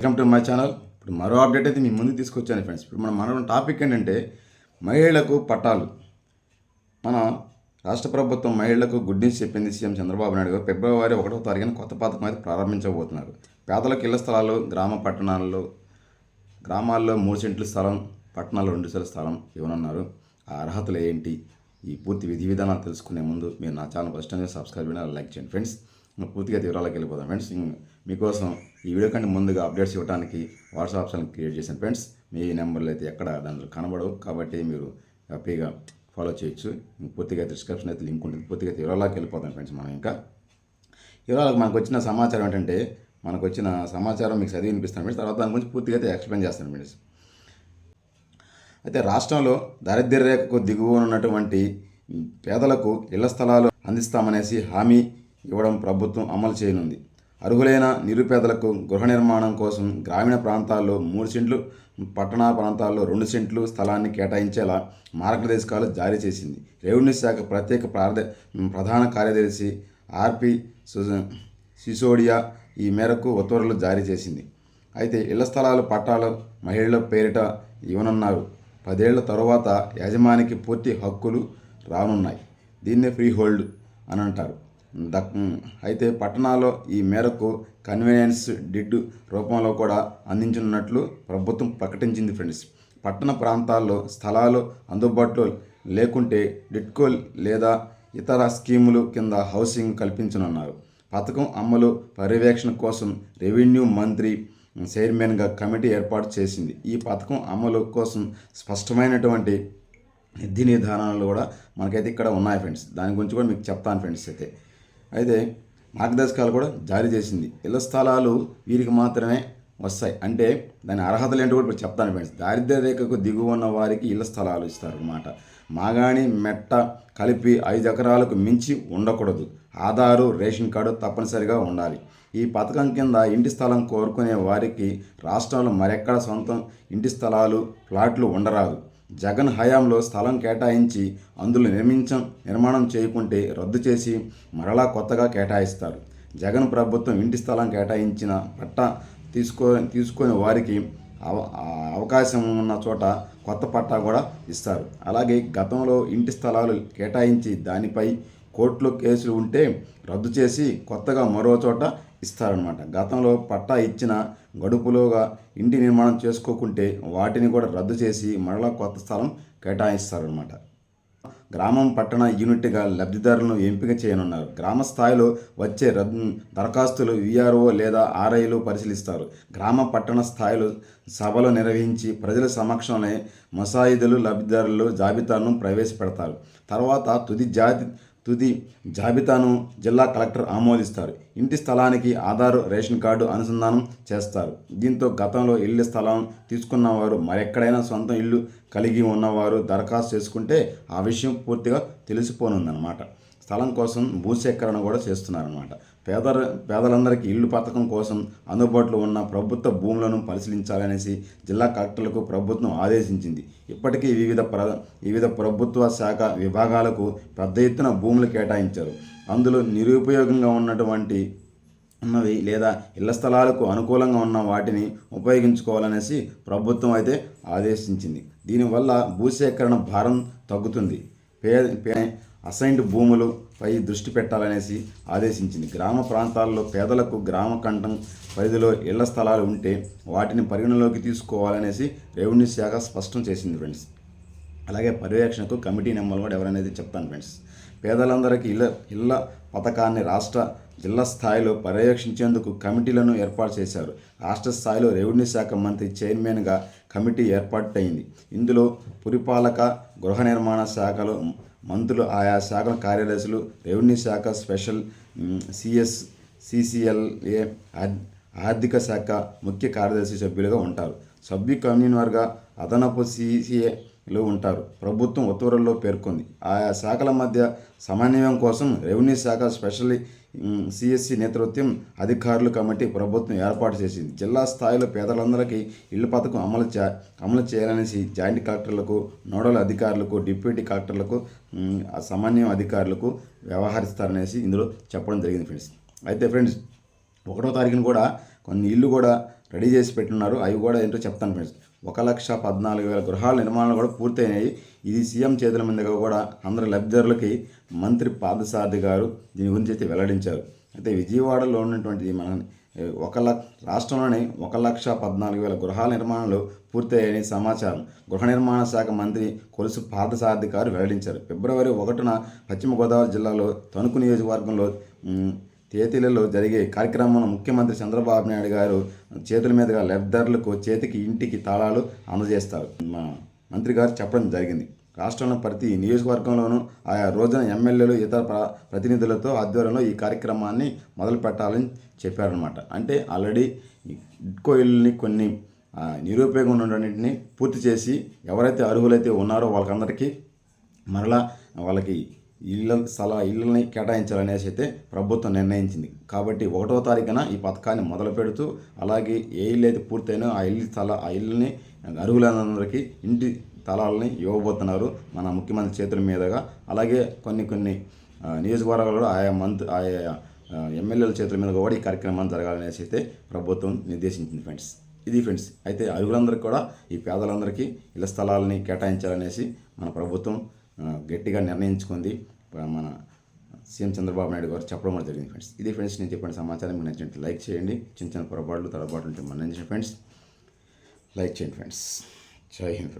Welcome to my channel ఇప్పుడు మరో update అయితే మీ ముందు తీసుకొచ్చాను ఫ్రెండ్స్ ఇప్పుడు మనం మన టాపిక్ ఏంటంటే మహిళలకు పట్టాలు మన రాష్ట్ర ప్రభుత్వం మహిళలకు గుడ్ న్యూస్ చెప్పింది సీఎం చంద్రబాబు నాయుడు గారు. ఫిబ్రవరి ఒకటో తారీఖున కొత్త పథకం అయితే ప్రారంభించబోతున్నారు. పేదలకు ఇళ్ళ స్థలాలు గ్రామ పట్టణాల్లో గ్రామాల్లో మూడు సెంట్ల స్థలం పట్టణాల్లో రెండు సెంట్ల స్థలం ఇవ్వనున్నారు. ఆ అర్హతలు ఏంటి? ఈ పూర్తి విధి విధానాలు తెలుసుకునే ముందు మీరు నా ఛానల్ ఫస్ట్ అనేది సబ్స్క్రైబ్ అయినా లైక్ చేయండి ఫ్రెండ్స్ పూర్తిగా వివరాలకు వెళ్ళిపోదాం. ఫ్రెండ్స్ మీకోసం ఈ వీడియో కంటే ముందుగా అప్డేట్స్ ఇవ్వడానికి వాట్సాప్ ఆప్షన్ క్రియేట్ చేశాను. ఫ్రెండ్స్ మీ నెంబర్లు అయితే ఎక్కడ దాంట్లో కనబడవు కాబట్టి మీరు హ్యాపీగా ఫాలో చేయొచ్చు. పూర్తిగా డిస్క్రిప్షన్ అయితే లింక్ ఉంటుంది. పూర్తిగా వివరాలకు వెళ్ళిపోతాం ఫ్రెండ్స్ మనం ఇంకా. వివరాలకు మనకు వచ్చిన సమాచారం ఏంటంటే మనకు వచ్చిన సమాచారం మీకు చదివి వినిపిస్తాను ఫ్రెండ్స్ తర్వాత దాని గురించి పూర్తిగా అయితే ఎక్స్ప్లెయిన్ చేస్తాను ఫ్రెండ్స్ అయితే రాష్ట్రంలో దారిద్ర్య రేఖకు దిగువ ఉన్నటువంటి పేదలకు ఇళ్ళ స్థలాలు అందిస్తామనేసి హామీ ఇవ్వడం ప్రభుత్వం అమలు చేయనుంది. అర్హులైన నిరుపేదలకు గృహ నిర్మాణం కోసం గ్రామీణ ప్రాంతాల్లో మూడు సెంట్లు పట్టణ ప్రాంతాల్లో రెండు సెంట్లు స్థలాన్ని కేటాయించేలా మార్గదర్శకాలు జారీ చేసింది. రెవెన్యూ శాఖ ప్రత్యేక ప్రార్థ ప్రధాన కార్యదర్శి ఆర్పి సిసోడియా ఈ మేరకు ఉత్తర్వులు జారీ చేసింది. అయితే ఇళ్ళ స్థలాలు పట్టాలు మహిళల పేరిట ఇవ్వనున్నారు. పదేళ్ళ తరువాత యజమానికి పూర్తి హక్కులు రానున్నాయి. దీన్నే ఫ్రీ హోల్డ్ అని అంటారు. దక్ అయితే పట్టణాల్లో ఈ మేరకు కన్వీనియన్స్ డిడ్ రూపంలో కూడా అందించనున్నట్లు ప్రభుత్వం ప్రకటించింది ఫ్రెండ్స్. పట్టణ ప్రాంతాల్లో స్థలాలు అందుబాటులో లేకుంటే డిట్కో లేదా ఇతర స్కీములు కింద హౌసింగ్ కల్పించనున్నారు. పథకం అమలు పర్యవేక్షణ కోసం రెవెన్యూ మంత్రి చైర్మన్గా కమిటీ ఏర్పాటు చేసింది. ఈ పథకం అమలు కోసం స్పష్టమైనటువంటి నిధి నిర్ధారణలు కూడా మనకైతే ఇక్కడ ఉన్నాయి ఫ్రెండ్స్. దాని గురించి కూడా మీకు చెప్తాను ఫ్రెండ్స్ అయితే. అయితే మార్గదర్శకాలు కూడా జారీ చేసింది. ఇళ్ళ స్థలాలు వీరికి మాత్రమే వస్తాయి. అంటే దాని అర్హతలు ఏంటో కూడా ఇప్పుడు చెప్తాను ఫ్రెండ్స్. దారిద్ర్య రేఖకు దిగువ ఉన్న వారికి ఇళ్ళ స్థలాలు ఇస్తారన్నమాట. మాగాణి మెట్ట కలిపి ఐదు ఎకరాలకు మించి ఉండకూడదు. ఆధారు రేషన్ కార్డు తప్పనిసరిగా ఉండాలి. ఈ పథకం కింద ఇంటి స్థలం కోరుకునే వారికి రాష్ట్రంలో మరెక్కడ సొంతం ఇంటి స్థలాలు ప్లాట్లు ఉండరాదు. జగన్ హయాంలో స్థలం కేటాయించి అందులో నిర్మించం నిర్మాణం చేయకుంటే రద్దు చేసి మరలా కొత్తగా కేటాయిస్తారు. జగన్ ప్రభుత్వం ఇంటి స్థలం కేటాయించిన పట్టా తీసుకో తీసుకొని వారికి అవ అవకాశం ఉన్న చోట కొత్త పట్టా కూడా ఇస్తారు. అలాగే గతంలో ఇంటి స్థలాలు కేటాయించి దానిపై కోర్టులో కేసులు ఉంటే రద్దు చేసి కొత్తగా మరో చోట ఇస్తారనమాట గతంలో పట్టా ఇచ్చిన గడుపులోగా ఇంటి నిర్మాణం చేసుకోకుంటే వాటిని కూడా రద్దు చేసి మరలా కొత్త స్థలం కేటాయిస్తారనమాట గ్రామం పట్టణ యూనిట్గా లబ్ధిదారులను ఎంపిక చేయనున్నారు. గ్రామ స్థాయిలో వచ్చే రద్దు దరఖాస్తులు విఆర్ఓ లేదా ఆర్ఐలు పరిశీలిస్తారు. గ్రామ పట్టణ స్థాయిలో సభలు నిర్వహించి ప్రజల సమక్షంలోనే మసాయిదులు లబ్ధిదారులు జాబితాను ప్రవేశపెడతారు. తర్వాత తుది జాతి తుది జాబితాను జిల్లా కలెక్టర్ ఆమోదిస్తారు. ఇంటి స్థలానికి ఆధారు రేషన్ కార్డు అనుసంధానం చేస్తారు. దీంతో గతంలో ఇల్లు స్థలం తీసుకున్నవారు మరెక్కడైనా సొంత ఇల్లు కలిగి ఉన్నవారు దరఖాస్తు చేసుకుంటే ఆ విషయం పూర్తిగా తెలిసిపోనుందన్నమాట. స్థలం కోసం భూసేకరణ కూడా చేస్తున్నారన్నమాట. పేద పేదలందరికీ ఇల్లు పథకం కోసం అందుబాటులో ఉన్న ప్రభుత్వ భూములను పరిశీలించాలనేసి జిల్లా కలెక్టర్లకు ప్రభుత్వం ఆదేశించింది. ఇప్పటికీ వివిధ ప్ర వివిధ ప్రభుత్వ శాఖ విభాగాలకు పెద్ద ఎత్తున భూములు కేటాయించారు. అందులో నిరుపయోగంగా ఉన్నటువంటి ఉన్నవి లేదా ఇళ్ళ స్థలాలకు అనుకూలంగా ఉన్న వాటిని ఉపయోగించుకోవాలనేసి ప్రభుత్వం అయితే ఆదేశించింది. దీనివల్ల భూసేకరణ భారం తగ్గుతుంది. పే పే అసైన్డ్ భూములపై దృష్టి పెట్టాలనేసి ఆదేశించింది. గ్రామ ప్రాంతాల్లో పేదలకు గ్రామ కంఠం పరిధిలో ఇళ్ళ స్థలాలు ఉంటే వాటిని పరిగణలోకి తీసుకోవాలనేసి రెవెన్యూ శాఖ స్పష్టం చేసింది ఫ్రెండ్స్. అలాగే పర్యవేక్షణకు కమిటీ నెంబర్ కూడా ఎవరనేది చెప్తాను ఫ్రెండ్స్. పేదలందరికీ ఇళ్ళ ఇళ్ళ పథకాన్ని రాష్ట్ర జిల్లా స్థాయిలో పర్యవేక్షించేందుకు కమిటీలను ఏర్పాటు చేశారు. రాష్ట్ర స్థాయిలో రెవెన్యూ శాఖ మంత్రి చైర్మన్గా కమిటీ ఏర్పాటైంది ఇందులో పురిపాలక గృహ నిర్మాణ శాఖలు మంత్రులు ఆయా శాఖల కార్యదర్శులు రెవెన్యూ శాఖ స్పెషల్ సిఎస్ సిసిఎల్ఏ ఆర్థిక శాఖ ముఖ్య కార్యదర్శి సభ్యులుగా ఉంటారు. సభ్యు కన్వీనర్గా అదనపు లో ఉంటారు. ప్రభుత్వం ఉత్తర్వుల్లో పేర్కొంది. ఆయా శాఖల మధ్య సమన్వయం కోసం రెవెన్యూ శాఖ స్పెషల్ సిఎస్సి నేతృత్వం అధికారులు కమిటీ ప్రభుత్వం ఏర్పాటు చేసింది. జిల్లా స్థాయిలో పేదలందరికీ ఇళ్ళ పథకం అమలు చే అమలు చేయాలనేసి జాయింట్ కలెక్టర్లకు నోడల్ అధికారులకు డిప్యూటీ కలెక్టర్లకు సమన్వయం అధికారులకు వ్యవహరిస్తారనేసి ఇందులో చెప్పడం జరిగింది ఫ్రెండ్స్. అయితే ఫ్రెండ్స్ ఒకటో తారీఖున కూడా కొన్ని ఇల్లు కూడా రెడీ చేసి పెట్టున్నారు. అవి కూడా ఏంటో చెప్తాను ఫ్రెండ్స్. ఒక లక్ష పద్నాలుగు వేల గృహాల నిర్మాణాలు కూడా పూర్తయినాయి. ఇది సీఎం చేతుల మీదుగా కూడా అందరి లబ్ధిదారులకి మంత్రి పాదసారథి గారు దీని గురించి అయితే వెల్లడించారు. అయితే విజయవాడలో ఉన్నటువంటి మన ఒక లక్ష రాష్ట్రంలోని ఒక లక్ష పద్నాలుగు వేల గృహాల నిర్మాణాలు పూర్తయ్యాయని సమాచారం. గృహ నిర్మాణ శాఖ మంత్రి కొలుసు పార్థసారథి గారు వెల్లడించారు. ఫిబ్రవరి ఒకటిన పశ్చిమ గోదావరి జిల్లాలో తణుకు నియోజకవర్గంలో తేతీలలో జరిగే కార్యక్రమంలో ముఖ్యమంత్రి చంద్రబాబు నాయుడు గారు చేతుల మీదుగా లబ్ధిదారులకు చేతికి ఇంటికి తాళాలు అందజేస్తారు. మా మంత్రి గారు చెప్పడం జరిగింది. రాష్ట్రంలో ప్రతి నియోజకవర్గంలోనూ ఆయా రోజున ఎమ్మెల్యేలు ఇతర ప్ర ప్రతినిధులతో ఆధ్వర్యంలో ఈ కార్యక్రమాన్ని మొదలు పెట్టాలని చెప్పారనమాట అంటే ఆల్రెడీ ఇడ్కో ఇల్లుని కొన్ని నిరుపయోగం ఉన్నటిని ఉన్నన్నింటినీ పూర్తి చేసి ఎవరైతే అర్హులైతే ఉన్నారో వాళ్ళకందరికీ మరలా వాళ్ళకి ఇళ్ళ స్థల ఇళ్ళని కేటాయించాలనేసి అయితే ప్రభుత్వం నిర్ణయించింది. కాబట్టి ఒకటో తారీఖున ఈ పథకాన్ని మొదలు పెడుతూ అలాగే ఏ ఇల్లు అయితే పూర్తయినో ఆ ఇల్లు స్థల ఆ ఇల్లుని అర్హులందరికీ ఇంటి స్థలాలని ఇవ్వబోతున్నారు మన ముఖ్యమంత్రి చేతుల మీదుగా. అలాగే కొన్ని కొన్ని ఆ, నియోజకవర్గాల్లో ఆయా మంత్ ఆయా ఎమ్మెల్యేల చేతుల మీద కూడా ఈ కార్యక్రమం జరగాలనేసి అయితే ప్రభుత్వం నిర్దేశించింది ఫ్రెండ్స్. ఇది ఫ్రెండ్స్ అయితే అర్హులందరికీ కూడా ఈ పేదలందరికీ ఇళ్ళ స్థలాలని కేటాయించాలనేసి మన ప్రభుత్వం గట్టిగా నిర్ణయించుకుంది. మన సీఎం చంద్రబాబు నాయుడు గారు చెప్పడం కూడా జరిగింది ఫ్రెండ్స్. ఇది ఫ్రెండ్స్ నేను చెప్పిన సమాచారం మీకు నచ్చినట్టు లైక్ చేయండి. చిన్న చిన్న పొరపాట్లు తడబాట్లు ఉంటే మన ఫ్రెండ్స్. లైక్ చేయండి ఫ్రెండ్స్. జై హింద్.